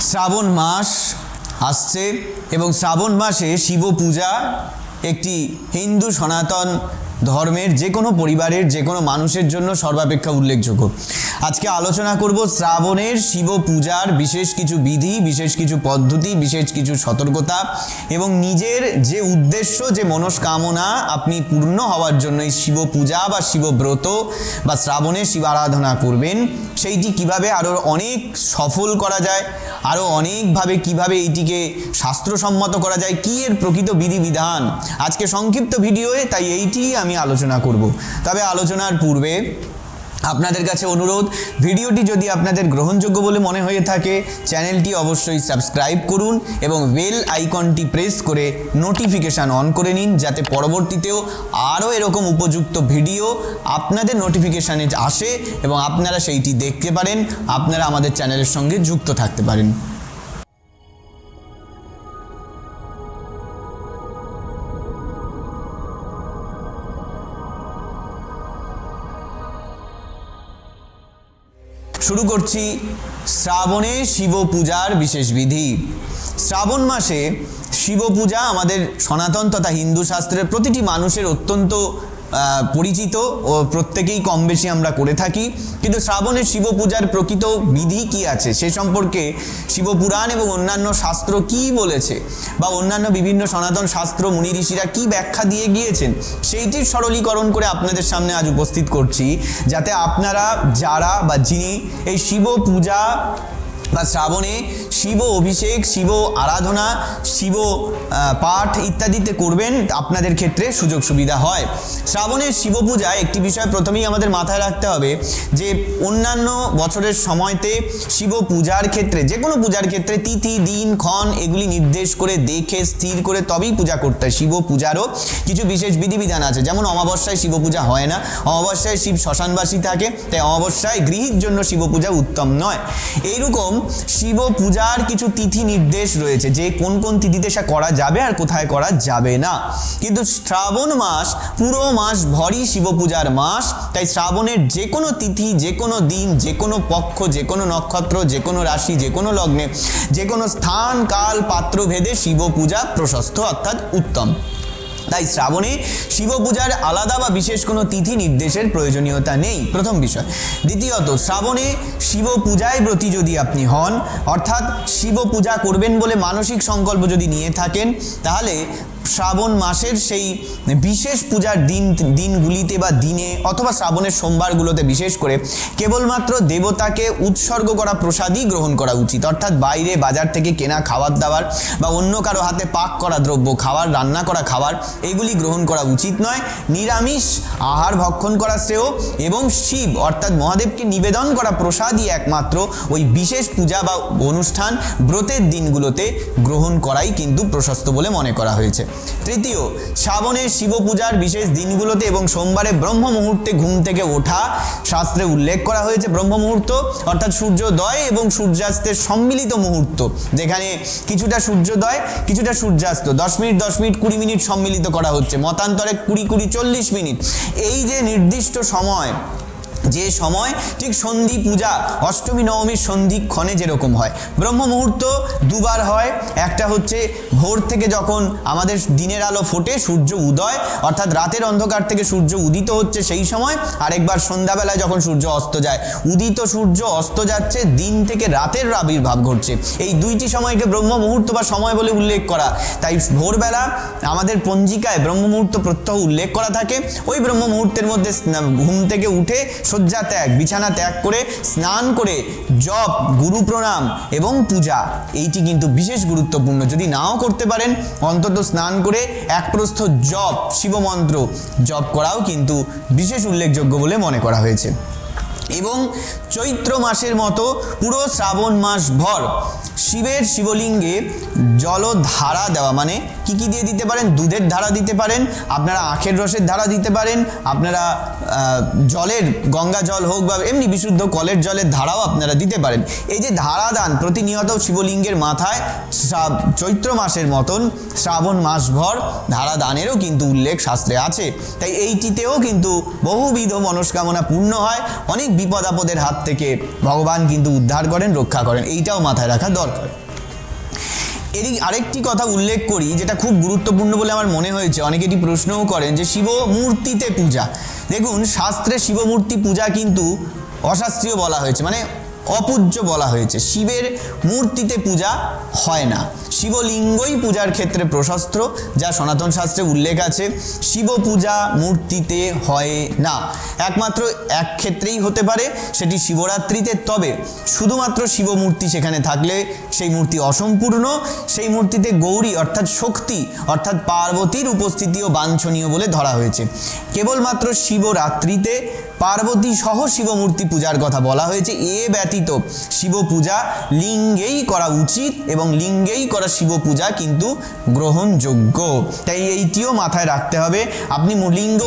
শ্রাবণ মাস আসছে এবং শ্রাবণ মাসে শিব পূজা একটি হিন্দু সনাতন ধর্মের যে কোনো পরিবারের যে কোনো মানুষের জন্য সর্বাপেক্ষা উল্লেখযোগ্য। আজকে আলোচনা করব শ্রাবণের শিব পূজার বিশেষ কিছু বিধি, বিশেষ কিছু পদ্ধতি, বিশেষ কিছু সতর্কতা এবং নিজের যে উদ্দেশ্য, যে মনস্কামনা আপনি পূর্ণ হওয়ার জন্য এই শিব পূজা বা শিবব্রত বা শ্রাবণে শিব আরাধনা করবেন। সেইটি কীভাবে আরও অনেক সফল করা যায় আরও অনেকভাবে কীভাবে এইটিকে শাস্ত্রসম্মত করা যায়, কী এর প্রকৃত বিধিবিধান আজকে সংক্ষিপ্ত ভিডিওয়ে তাই এইটি আমি আলোচনা করব। তবে আলোচনার পূর্বে আপনাদের কাছে অনুরোধ, ভিডিওটি যদি আপনাদের গ্রহণযোগ্য বলে মনে হয়ে থাকে, চ্যানেলটি অবশ্যই সাবস্ক্রাইব করুন এবং বেল আইকনটি প্রেস করে নোটিফিকেশান অন করে নিন, যাতে পরবর্তীতেও আরও এরকম উপযুক্ত ভিডিও আপনাদের নোটিফিকেশানে আসে এবং আপনারা সেইটি দেখতে পারেন, আপনারা আমাদের চ্যানেলের সঙ্গে যুক্ত থাকতে পারেন। শুরু করছি শ্রাবণে শিব পূজার বিশেষ বিধি। শ্রাবণ মাসে শিব পূজা আমাদের সনাতন তথা হিন্দু শাস্ত্রের প্রতিটি মানুষের অত্যন্ত পরিচিত ও প্রত্যেকেই কম বেশি আমরা করে থাকি। কিন্তু শ্রাবণের শিব পূজার প্রকৃত বিধি কি আছে? সে সম্পর্কে শিবপুরাণ এবং অন্যান্য শাস্ত্র কি বলেছে? বা অন্যান্য বিভিন্ন সনাতন শাস্ত্র মুনি ঋষিরা কি ব্যাখ্যা দিয়ে গিয়েছেন? সেইটির সরলীকরণ করে আপনাদের সামনে আজ উপস্থিত করছি, যাতে আপনারা, যারা বা যিনি এই শিব পূজা বা শ্রাবণে শিব অভিষেক, শিব আরাধনা, শিব পাঠ ইত্যাদিতে করবেন, আপনাদের ক্ষেত্রে সুযোগ সুবিধা হয়। শ্রাবণের শিব পূজায় একটি বিষয় প্রথমেই আমাদের মাথায় রাখতে হবে, যে অন্যান্য বছরের সময়তে শিব পূজার ক্ষেত্রে, যে কোনো পূজার ক্ষেত্রে তিথি, দিন, ক্ষণ, এগুলি নির্দেশ করে দেখে, স্থির করে তবেই পূজা করতে হয়। শিব পূজারও কিছু বিশেষ বিধিবিধান আছে, যেমন অমাবস্যায় শিব পূজা হয় না। অমাবস্যায় শিব শ্মশানবাসী থাকে, তাই অমাবস্যায় গৃহীর জন্য শিব পূজা উত্তম নয়। এইরকম শিব পূজার কিছু তিথি নির্দেশ রয়েছে যে কোন কোন তিথিতে সে করা যাবে আর কোথায় করা যাবে না। কিন্তু শ্রাবণ মাস পুরো মাস ভরই শিব পূজার মাস, তাই শ্রাবণের যে কোনো তিথি, যে কোনো দিন, যে কোনো পক্ষ, যে কোনো নক্ষত্র, যে কোনো রাশি, যে কোনো লগ্নে, যে কোনো স্থান, কাল পাত্র ভেদে শিব পূজা প্রশস্ত অর্থাৎ উত্তম। তাই শ্রাবণে শিব পূজার আলাদা বা বিশেষ কোনো তিথি নির্দেশের প্রয়োজনীয়তা নেই। প্রথম বিষয়। দ্বিতীয়ত, শ্রাবণে শিব পূজায় ব্রতী যদি আপনি হন, অর্থাৎ শিব পূজা করবেন বলে মানসিক সংকল্প যদি নিয়ে থাকেন, তাহলে শ্রাবণ মাসের সেই বিশেষ পূজার দিন, দিনগুলিতে বা দিনে অথবা শ্রাবণের সোমবারগুলোতে বিশেষ করে কেবলমাত্র দেবতাকে উৎসর্গ করা প্রসাদই গ্রহণ করা উচিত। অর্থাৎ বাইরে বাজার থেকে কেনা খাবার দাবার বা অন্য কারও হাতে পাক করা দ্রব্য, খাবার, রান্না করা খাবার, এগুলি গ্রহণ করা উচিত নয়। নিরামিষ আহার ভক্ষণ করা শ্রেয় এবং শিব, অর্থাৎ মহাদেবকে নিবেদন করা প্রসাদই একমাত্র ওই বিশেষ পূজা বা অনুষ্ঠান ব্রতের দিনগুলোতে গ্রহণ করাই কিন্তু প্রশস্ত বলে মনে করা হয়েছে। তৃতীয় শ্রাবণের শিব পূজার বিশেষ দিনগুলোতে এবং সোমবারে ব্রহ্ম মুহূর্তে ঘুম থেকে ওঠা শাস্ত্রে উল্লেখ করা হয়েছে ব্রহ্ম মুহূর্ত, অর্থাৎ সূর্যোদয় এবং সূর্যাস্তের সম্মিলিত মুহূর্ত। যেখানে কিছুটা সূর্যোদয়, কিছুটা সূর্যাস্ত, দশ মিনিট দশ মিনিট, কুড়ি মিনিট সম্মিলিত করা হচ্ছে। মতান্তরে কুড়ি কুড়ি, চল্লিশ মিনিট। এই যে নির্দিষ্ট সময় যে সময় ঠিক সন্ধি পূজা, অষ্টমী, নবমীর সন্ধিক্ষণে যেরকম হয়। ব্রহ্ম মুহূর্ত দুবার হয়। একটা হচ্ছে ভোর থেকে যখন আমাদের দিনের আলো ফোটে, সূর্য উদয়, অর্থাৎ রাতের অন্ধকার থেকে সূর্য উদিত হচ্ছে সেই সময়। আরেকবার সন্ধ্যাবেলায় যখন সূর্য অস্ত যায়, উদিত সূর্য অস্ত যাচ্ছে, দিন থেকে রাতের আবির্ভাব ঘটছে। এই দুইটি সময়কে ব্রহ্ম মুহূর্ত বা সময় বলে উল্লেখ করা। তাই ভোরবেলা আমাদের পঞ্জিকায় ব্রহ্ম মুহূর্ত প্রত্যহ উল্লেখ করা থাকে। ওই ব্রহ্ম মুহূর্তের মধ্যে ঘুম থেকে উঠে শয্যা ত্যাগ, বিছানা ত্যাগ করে স্নান করে জপ, গুরু প্রণাম এবং পূজা, এইটি কিন্তু বিশেষ গুরুত্বপূর্ণ। যদি নাও করতে পারেন, অন্তত স্নান করে এক প্রস্থ জপ, শিবমন্ত্র জপ করাও কিন্তু বিশেষ উল্লেখযোগ্য বলে মনে করা হয়েছে। এবং চৈত্র মাসের মতো পুরো শ্রাবণ মাস ভর শিবের শিবলিঙ্গে জলধারা দেওয়া মানে কি কি দিয়ে দিতে পারেন? দুধের ধারা দিতে পারেন, আপনারা আখের রসের ধারা দিতে পারেন, আপনারা জলের, গঙ্গা জল হোক বা এমনি বিশুদ্ধ কলের জলের ধারাও আপনারা দিতে পারেন। এই যে ধারা দান প্রতিনিয়ত শিবলিঙ্গের মাথায় চৈত্র মাসের মতন শ্রাবণ মাসভর ধারা দানেরও কিন্তু উল্লেখ শাস্ত্রে আছে। তাই এইটিতেও কিন্তু বহুবিধ মনস্কামনা পূর্ণ হয়, অনেক বিপদ আপদের হাত থেকে ভগবান কিন্তু উদ্ধার করেন, রক্ষা করেন, এইটাও মাথায় রাখা দরকার। এরই আরেকটি কথা উল্লেখ করি, যেটা খুব গুরুত্বপূর্ণ বলে আমার মনে হয়েছে। অনেকে এটি প্রশ্নও করেন যে শিব মূর্তিতে পূজা। দেখুন, শাস্ত্রে শিবমূর্তি পূজা কিন্তু অশাস্ত্রীয় বলা হয়েছে। মানে অপূজ্য বলা হয়েছে। শিবের মূর্তিতে পূজা হয় না। শিবলিঙ্গই পূজার ক্ষেত্রে প্রশস্ত, যা সনাতন শাস্ত্রে উল্লেখ আছে। শিব পূজা মূর্তিতে হয় না। একমাত্র এক ক্ষেত্রেই হতে পারে, সেটি শিবরাত্রিতে। তবে শুধুমাত্র শিব মূর্তি সেখানে থাকলে সেই মূর্তি অসম্পূর্ণ। সেই মূর্তিতে গৌরী অর্থাৎ শক্তি অর্থাৎ পার্বতীর উপস্থিতিও বাঞ্ছনীয় বলে ধরা হয়েছে। কেবলমাত্র শিবরাত্রিতে পার্বতী সহ শিবমূর্তি পূজার কথা বলা হয়েছে। এ ব্যতীত শিব পূজা লিঙ্গেই করা উচিত এবং লিঙ্গেই করা শিব পূজা কিন্তু গ্রহণযোগ্য। তাই এইটিও মাথায় রাখতে হবে। আপনি লিঙ্গ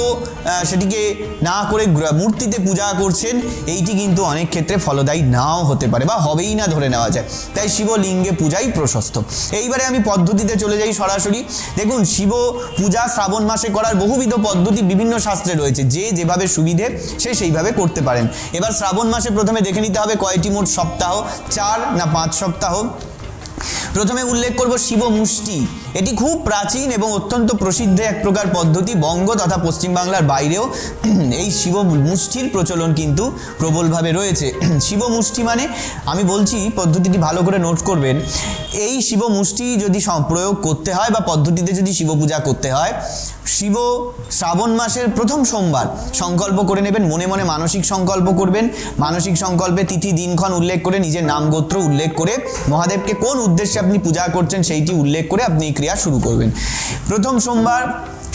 সেটিকে না করে মূর্তিতে পূজা করছেন, এইটি কিন্তু অনেক ক্ষেত্রে ফলদায়ী নাও হতে পারে বা হবেই না ধরে নেওয়া যায়। তাই শিবলিঙ্গে পূজাই প্রশস্ত। এইবারে আমি পদ্ধতিতে চলে যাই সরাসরি। দেখুন শিব পূজা শ্রাবণ মাসে করার বহুবিধ পদ্ধতি বিভিন্ন শাস্ত্রে রয়েছে। যে যেভাবে সুবিধে সে সেইভাবে করতে পারেন। এবার শ্রাবণ মাসে প্রথমে দেখে নিতে হবে কয়টি মোট সপ্তাহ, চার না পাঁচ সপ্তাহ। প্রথমে উল্লেখ করব শিব মুষ্টি এটি খুব প্রাচীন এবং অত্যন্ত প্রসিদ্ধ এক প্রকার পদ্ধতি বঙ্গ তথা পশ্চিমবাংলার বাইরেও এই শিব মুষ্টির প্রচলন কিন্তু প্রবলভাবে রয়েছে। শিব মুষ্টি মানে আমি বলছি পদ্ধতিটি ভালো করে নোট করবেন, এই শিব মুষ্টি যদি প্রয়োগ করতে হয় বা পদ্ধতিতে যদি শিব পূজা করতে হয়, শিব শ্রাবণ মাসের প্রথম সোমবার সংকল্প করে নেবেন, মনে মনে মানসিক সংকল্প করবেন, মানসিক সংকল্পে তিথি, দিনক্ষণ উল্লেখ করে নিজের নাম গোত্র উল্লেখ করে মহাদেবকে কোন উদ্দেশ্যে আপনি পূজা করছেন সেইটি উল্লেখ করে আপনি ক্রিয়া শুরু করবেন। প্রথম সোমবার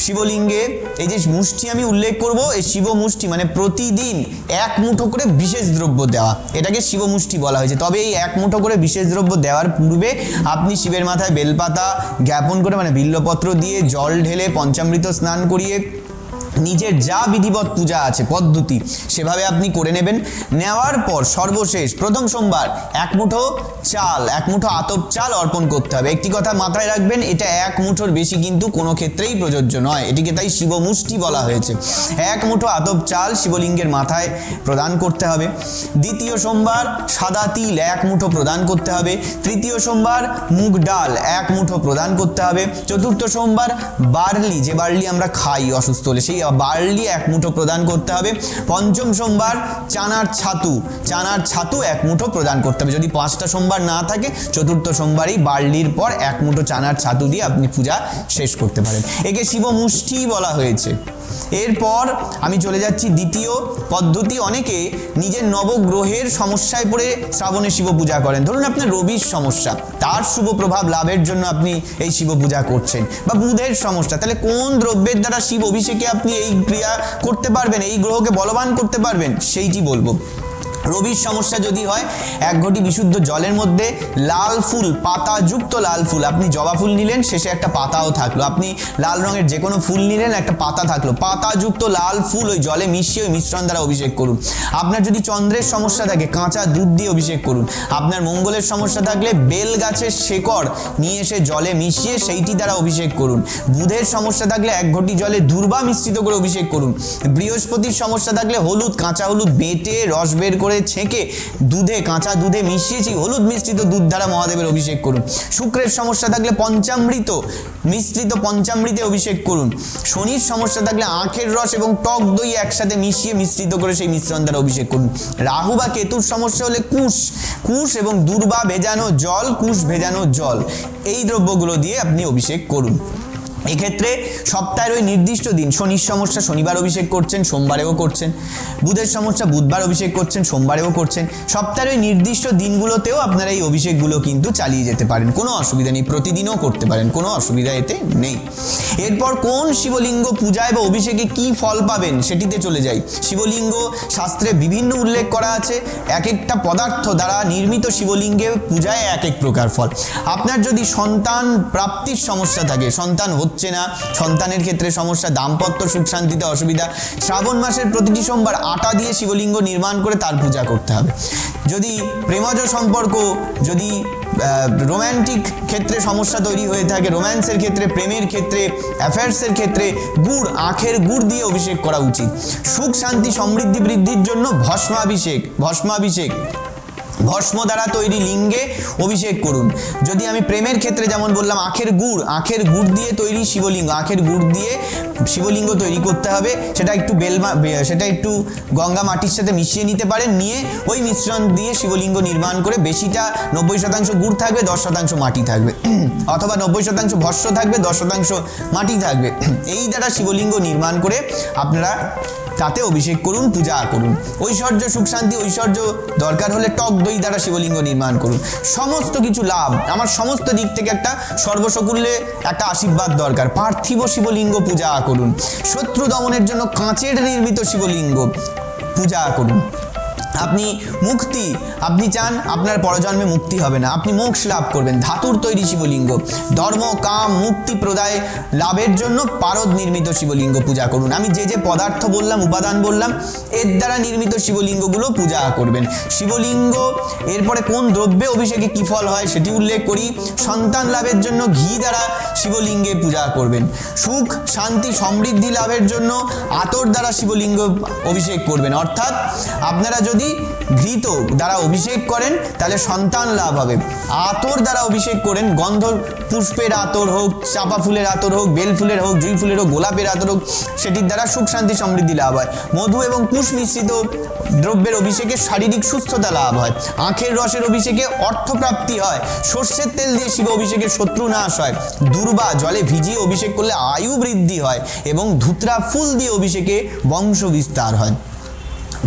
শিবলিঙ্গে এই যে মুষ্টি আমি উল্লেখ করব, এই শিব মুষ্টি মানে প্রতিদিন এক মুঠো করে বিশেষ দ্রব্য দেওয়া। এটাকে শিব মুষ্টি বলা হয়েছে। তবে এই এক মুঠো করে বিশেষ দ্রব্য দেওয়ার পূর্বে আপনি শিবের মাথায় বেলপাতা জ্ঞাপন করে মানে বিল্লপত্র দিয়ে জল ঢেলে পঞ্চামৃত স্নান করিয়ে নিজের যা বিধিবৎ পূজা আছে, পদ্ধতি, সেভাবে আপনি করে নেবেন। নেওয়ার পর সর্বশেষ, প্রথম সোমবার, এক মুঠো চাল, এক মুঠো আতপ চাল অর্পণ করতে হবে। একটি কথা মাথায় রাখবেন, এটা এক মুঠোর বেশি কিন্তু কোনো ক্ষেত্রেই প্রযোজ্য নয়। এটিকে তাই শিবমুষ্টি বলা হয়েছে। এক মুঠো আতপ চাল শিবলিঙ্গের মাথায় প্রদান করতে হবে। দ্বিতীয় সোমবার, সাদা তিল এক মুঠো প্রদান করতে হবে। তৃতীয় সোমবার, মুগ ডাল এক মুঠো প্রদান করতে হবে। চতুর্থ সোমবার, বার্লি, যে বার্লি আমরা খাই অসুস্থ হলে, সেই বার্লি এক মুঠো প্রদান করতে হবে। পঞ্চম সোমবার চানার ছাতু চানার ছাতু এক মুঠো প্রদান করতে হবে। যদি পাঁচটা সোমবার না থাকে, চতুর্থ সোমবারই বার্লির পর এক মুঠো চানার ছাতু দিয়ে আপনি পূজা শেষ করতে পারেন। একে শিব মুষ্টি বলা হয়েছে। এরপর আমি চলে যাচ্ছি দ্বিতীয় পদ্ধতি। অনেকে নিজের নবগ্রহের সমস্যায় পড়ে শ্রাবণে শিব পূজা করেন। ধরুন আপনার রবির সমস্যা, তার শুভ প্রভাব লাভের জন্য আপনি এই শিব পূজা করছেন বা বুধের সমস্যা, তাহলে কোন দ্রব্যের দ্বারা শিব অভিষেকে আপনি এই ক্রিয়া করতে পারবেন, এই গ্রহকে বলবান করতে পারবেন, সেইটি বলব। রবির সমস্যা যদি হয়, এক ঘটি বিশুদ্ধ জলের মধ্যে লাল ফুল, পাতাযুক্ত লাল ফুল। আপনি জবা ফুল নিলেন, শেষে একটা পাতাও থাকল। আপনি লাল রঙের যে কোনো ফুল নিলেন, একটা পাতা থাকল। পাতাযুক্ত লাল ফুল ওই জলে মিশিয়ে ওই মিশ্রণ দ্বারা অভিষেক করুন। আপনার যদি চন্দ্রের সমস্যা থাকে, কাঁচা দুধ দিয়ে অভিষেক করুন। আপনার মঙ্গলের সমস্যা থাকলে বেল গাছের শেকড় নিয়ে এসে জলে মিশিয়ে সেইটি দ্বারা অভিষেক করুন। বুধের সমস্যা থাকলে এক ঘটি জলে দুর্বা মিশ্রিত করে অভিষেক করুন। বৃহস্পতির সমস্যা থাকলে হলুদ, কাঁচা হলুদ বেটে রস বের করে ছেঁকে দুধে, কাঁচা দুধে মিশিয়েছি। হলুদ মিশ্রিত দুধ দ্বারা মহাদেবের অভিষেক করুন। শুক্রের সমস্যা থাকলে পঞ্চামৃত মিশ্রিত পঞ্চামৃতে অভিষেক করুন। শনির সমস্যা থাকলে আখের রস এবং টক দই একসাথে মিশিয়ে মিশ্রিত করে সেই মিশ্রণ দ্বারা অভিষেক করুন। রাহু বা কেতুর সমস্যা হলে কুশ কুশ এবং দুর্বা ভেজানো জল, কুশ ভেজানো জল। এই দ্রব্যগুলো দিয়ে আপনি অভিষেক করুন। এক্ষেত্রে সপ্তাহের ওই নির্দিষ্ট দিন, শনির সমস্যা, শনিবার অভিষেক করছেন, সোমবারেও করছেন, বুধের সমস্যা, বুধবার অভিষেক করছেন, সোমবারেও করছেন, সপ্তাহের ওই নির্দিষ্ট দিনগুলোতেও আপনারা এই অভিষেকগুলো কিন্তু চালিয়ে যেতে পারেন, কোনো অসুবিধা নেই, প্রতিদিনও করতে পারেন, কোনো অসুবিধা এতে নেই। এরপর কোন শিবলিঙ্গ পূজায় বা অভিষেকে কি ফল পাবেন সেটিতে চলে যাই। শিবলিঙ্গ শাস্ত্রে বিভিন্ন উল্লেখ করা আছে এক একটা পদার্থ দ্বারা নির্মিত শিবলিঙ্গে পূজায় এক এক প্রকার ফল। আপনার যদি সন্তান প্রাপ্তির সমস্যা থাকে, সন্তান হচ্ছে না। সন্তানের ক্ষেত্রে সমস্যা, দাম্পত্য সুখ, শান্তিতে অসুবিধা। শ্রাবণ মাসের প্রতিটি সোমবার আটা দিয়ে শিবলিঙ্গ নির্মাণ করে তার পূজা করতে হবে। যদি প্রেমজ সম্পর্ক, যদি রোম্যান্টিক ক্ষেত্রে সমস্যা তৈরি হয়ে থাকে রোম্যান্সের ক্ষেত্রে, প্রেমের ক্ষেত্রে অ্যাফেয়ার্সের ক্ষেত্রে, গুড়, আখের গুড় দিয়ে অভিষেক করা উচিত। সুখ, শান্তি, সমৃদ্ধি, বৃদ্ধির জন্য ভস্মাভিষেক ভস্মাভিষেক। ভস্ম দ্বারা তৈরি লিঙ্গে অভিষেক করুন। যদি আমি প্রেমের ক্ষেত্রে যেমন বললাম, আখের গুড় আখের গুড় দিয়ে তৈরি শিবলিঙ্গ, আখের গুড় দিয়ে শিবলিঙ্গ তৈরি করতে হবে, সেটা একটু বেলমা সেটা একটু গঙ্গা মাটির সাথে মিশিয়ে নিতে পারেন, নিয়ে ওই মিশ্রণ দিয়ে শিবলিঙ্গ নির্মাণ করে বেশিটা নব্বই শতাংশ গুড় থাকবে, দশ শতাংশ মাটি থাকবে। অথবা নব্বই শতাংশ ভস্য থাকবে, দশ শতাংশ মাটি থাকবে। এই দ্বারা শিবলিঙ্গ নির্মাণ করে আপনারা তাতে অভিষেক করুন, পূজা করুন। ঐশ্বর্য, সুখ, শান্তি, ঐশ্বর্য দরকার হলে টক দই দ্বারা শিবলিঙ্গ নির্মাণ করুন। সমস্ত কিছু লাভ। আমার সমস্ত দিক থেকে একটা সর্বসকুল্যে একটা আশীর্বাদ দরকার। পার্থিব শিবলিঙ্গ পূজা করুন। শত্রু দমনের জন্য কাঁচের নির্মিত শিবলিঙ্গ পূজা করুন। আপনি মুক্তি, আপনি চান আপনার পরজন্মে মুক্তি হবে না। আপনি মোক্ষ লাভ করবেন, ধাতুর তৈরি শিবলিঙ্গ। ধর্ম, কাম, মুক্তি প্রদায় লাভের জন্য পারদ নির্মিত শিবলিঙ্গ পূজা করুন। আমি যে যে পদার্থ বললাম, উপাদান বললাম, এর দ্বারা নির্মিত শিবলিঙ্গগুলো পূজা করবেন। শিবলিঙ্গ, এরপরে কোন দ্রব্যে অভিষেকে কী ফল হয় সেটি উল্লেখ করি। সন্তান লাভের জন্য ঘি দ্বারা শিবলিঙ্গে পূজা করবেন। সুখ, শান্তি, সমৃদ্ধি লাভের জন্য আতর দ্বারা শিবলিঙ্গ অভিষেক করবেন। অর্থাৎ আপনারা যদি ঘৃত দ্বারা অভিষেক করেন, তাহলে সন্তান লাভ হবে। আতর দ্বারা অভিষেক করেন, গন্ধ, পুষ্পের আতর হোক, চাপা ফুলের আতর হোক, বেল ফুলের হোক, জুই ফুলের হোক, গোলাপের আতর হোক, সেটির দ্বারা সুখ, শান্তি, সমৃদ্ধি লাভ হয়। মধু এবং কুশ মিশ্রিত দ্রব্যের অভিষেকে শারীরিক সুস্থতা লাভ হয়। আখের রসের অভিষেকে অর্থপ্রাপ্তি হয়। সর্ষের তেল দিয়ে শিব অভিষেকের শত্রু নাশ হয়। দুর্বা, জলে ভিজিয়ে অভিষেক করলে আয়ু বৃদ্ধি হয় এবং ধুতরা ফুল দিয়ে অভিষেকে বংশ বিস্তার হয়।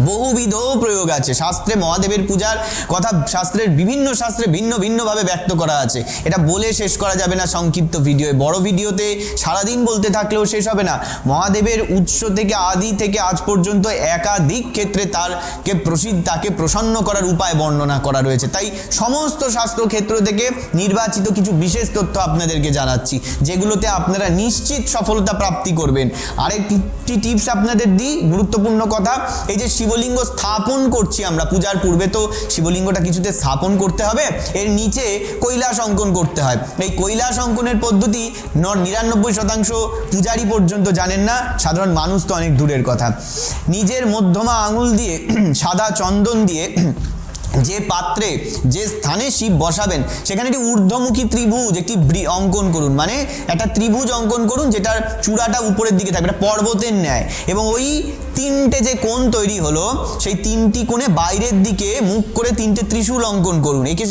বহুবিধ প্রয়োগ আছে। শাস্ত্রে মহাদেবের পূজার কথা শাস্ত্রের বিভিন্ন শাস্ত্রে ভিন্ন ভিন্নভাবে ব্যক্ত করা আছে। এটা বলে শেষ করা যাবে না সংক্ষিপ্ত ভিডিওয়ে বড় ভিডিওতে সারাদিন বলতে থাকলেও শেষ হবে না। মহাদেবের উৎস থেকে আদি থেকে আজ পর্যন্ত একাধিক ক্ষেত্রে তারকে প্রসিদ্ধ, তাকে প্রসন্ন করার উপায় বর্ণনা করা রয়েছে। তাই সমস্ত শাস্ত্র ক্ষেত্র থেকে নির্বাচিত কিছু বিশেষ তথ্য আপনাদেরকে জানাচ্ছি, যেগুলোতে আপনারা নিশ্চিত সফলতা প্রাপ্তি করবেন। আরেকটি টিপস আপনাদের দিই, গুরুত্বপূর্ণ কথা, এই যে শিবলিঙ্গ স্থাপন করছি আমরা পূজার পূর্বে, তো শিবলিঙ্গটা কিছুতে স্থাপন করতে হবে। এর নিচে কৈলাস অঙ্কন করতে হয়। এই কৈলাস অঙ্কনের পদ্ধতি ন- নিরানব্বই শতাংশ পূজারি পর্যন্ত জানেন না, সাধারণ মানুষ তো অনেক দূরের কথা। নিজের মধ্যমা আঙুল দিয়ে, সাদা চন্দন দিয়ে যে পাত্রে, যে স্থানে শিব বসাবেন, সেখানে একটি ঊর্ধ্বমুখী ত্রিভুজ, একটি অঙ্কন করুন। মানে একটা ত্রিভুজ অঙ্কন করুন, যেটার চূড়াটা উপরের দিকে থাকবে এটা পর্বতের ন্যায়। এবং ওই তিনটে যে কোণ তৈরি হলো, সেই তিনটি কোণে বাইরের দিকে মুখ করে তিনটে ত্রিশূল অঙ্কন করুন। একে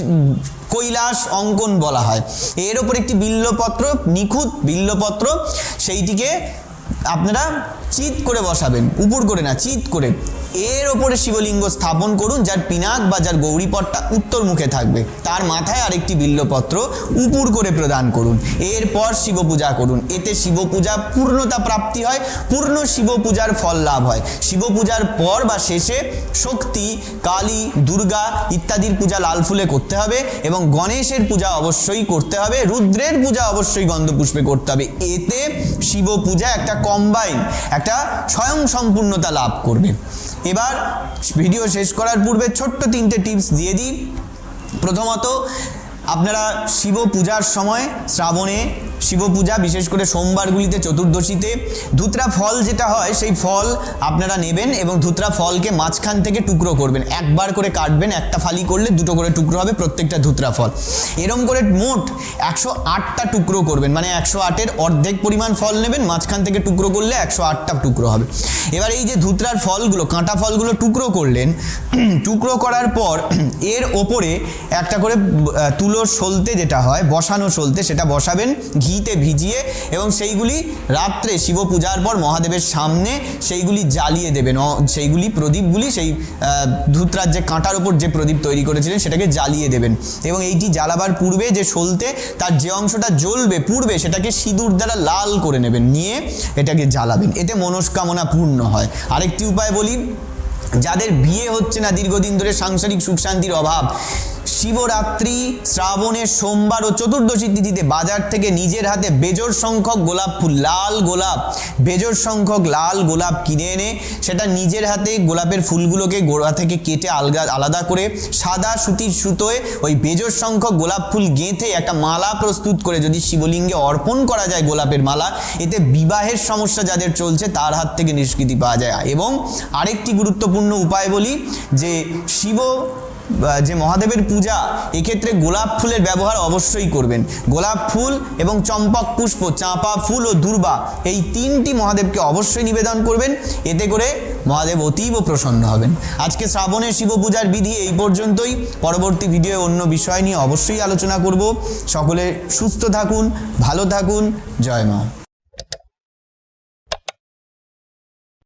কৈলাস অঙ্কন বলা হয়। এর ওপর একটি বিল্লপত্র, নিখুঁত বিল্লপত্র, সেইটিকে আপনারা চিত করে বসাবেন, উপর করে না, চিত করে। এর ওপরে শিবলিঙ্গ স্থাপন করুন, যার পিনাক বা যার গৌরীপটটা উত্তর মুখে থাকবে। তার মাথায় আরেকটি বিল্লপত্র উপুর করে প্রদান করুন। এরপর শিব পূজা করুন। এতে শিব পূজা পূর্ণতা প্রাপ্তি হয়, পূর্ণ শিব পূজার ফল লাভ হয়। শিব পূজার পর বা শেষে শক্তি, কালী, দুর্গা ইত্যাদির পূজা লাল ফুলে করতে হবে এবং গণেশের পূজা অবশ্যই করতে হবে, রুদ্রের পূজা অবশ্যই গন্ধপুষ্পে করতে হবে। এতে শিব পূজা একটা কম্বাইন একটা স্বয়ং সম্পূর্ণতা লাভ করবে। এবার ভিডিও শেষ করার পূর্বে ছোট্ট তিনটে টিপস দিয়ে দিই। প্রথমত, আপনারা শিব পূজার সময় শ্রাবণে শিব পূজা বিশেষ করে সোমবারগুলিতে চতুর্দশীতে। ধুতরা ফল যেটা হয়, সেই ফল আপনারা নেবেন এবং ধুতরা ফলকে মাঝখান থেকে টুকরো করবেন। একবার করে কাটবেন, একটা ফালি করলে দুটো করে টুকরো হবে, প্রত্যেকটা ধুতরা ফল। এরম করে মোট একশো আটটা টুকরো করবেন মানে একশো আটের অর্ধেক পরিমাণ ফল নেবেন, মাঝখান থেকে টুকরো করলে একশো আটটা টুকরো হবে। এবার এই যে ধুতরার ফলগুলো, কাঁটা ফলগুলো টুকরো করলেন, টুকরো করার পর এর ওপরে একটা করে তুলোর সলতে যেটা হয়, বসানো সলতে, সেটা বসাবেন ঘিতে ভিজিয়ে এবং সেইগুলি রাত্রে শিব পূজার পর মহাদেবের সামনে সেইগুলি জ্বালিয়ে দেবেন। সেইগুলি প্রদীপগুলি সেই ধূতরাজ যে কাঁটার ওপর যে প্রদীপ তৈরি করেছিলেন সেটাকে জ্বালিয়ে দেবেন। এবং এইটি জ্বালাবার পূর্বে যে সলতে তার যে অংশটা জ্বলবে পূর্বে সেটাকে সিঁদুর দ্বারা লাল করে নেবেন, নিয়ে এটাকে জ্বালাবেন। এতে মনস্কামনা পূর্ণ হয়। আরেকটি উপায় বলি, যাদের বিয়ে হচ্ছে না দীর্ঘদিন ধরে সাংসারিক সুখ শান্তির অভাব শিবরাত্রি, শ্রাবণের সোমবার ও চতুর্দশী তিথিতে বাজার থেকে নিজের হাতে বেজোর সংখ্যক গোলাপ ফুল, লাল গোলাপ। বেজোর সংখ্যক লাল গোলাপ কিনে এনে সেটা নিজের হাতে গোলাপের ফুলগুলোকে গোড়া থেকে কেটে আলগা, আলাদা করে সাদা সুতির সুতোয় ওই বেজোর সংখ্যক গোলাপ ফুল গেঁথে একটা মালা প্রস্তুত করে যদি শিবলিঙ্গে অর্পণ করা যায় গোলাপের মালা, এতে বিবাহের সমস্যা যাদের চলছে তার হাত থেকে নিষ্কৃতি পাওয়া যায়। এবং আরেকটি গুরুত্বপূর্ণ উপায় বলি যে শিব যে মহাদেবের পূজা, এক্ষেত্রে গোলাপ ফুলের ব্যবহার অবশ্যই করবেন। গোলাপ ফুল এবং চম্পক পুষ্প, চাঁপা ফুল ও দুর্বা, এই তিনটি মহাদেবকে অবশ্যই নিবেদন করবেন। এতে করে মহাদেব অতীব প্রসন্ন হবেন। আজকে শ্রাবণের শিব পূজার বিধি এই পর্যন্তই। পরবর্তী ভিডিও অন্য বিষয় নিয়ে অবশ্যই আলোচনা করব। সকলে সুস্থ থাকুন, ভালো থাকুন। জয় মা।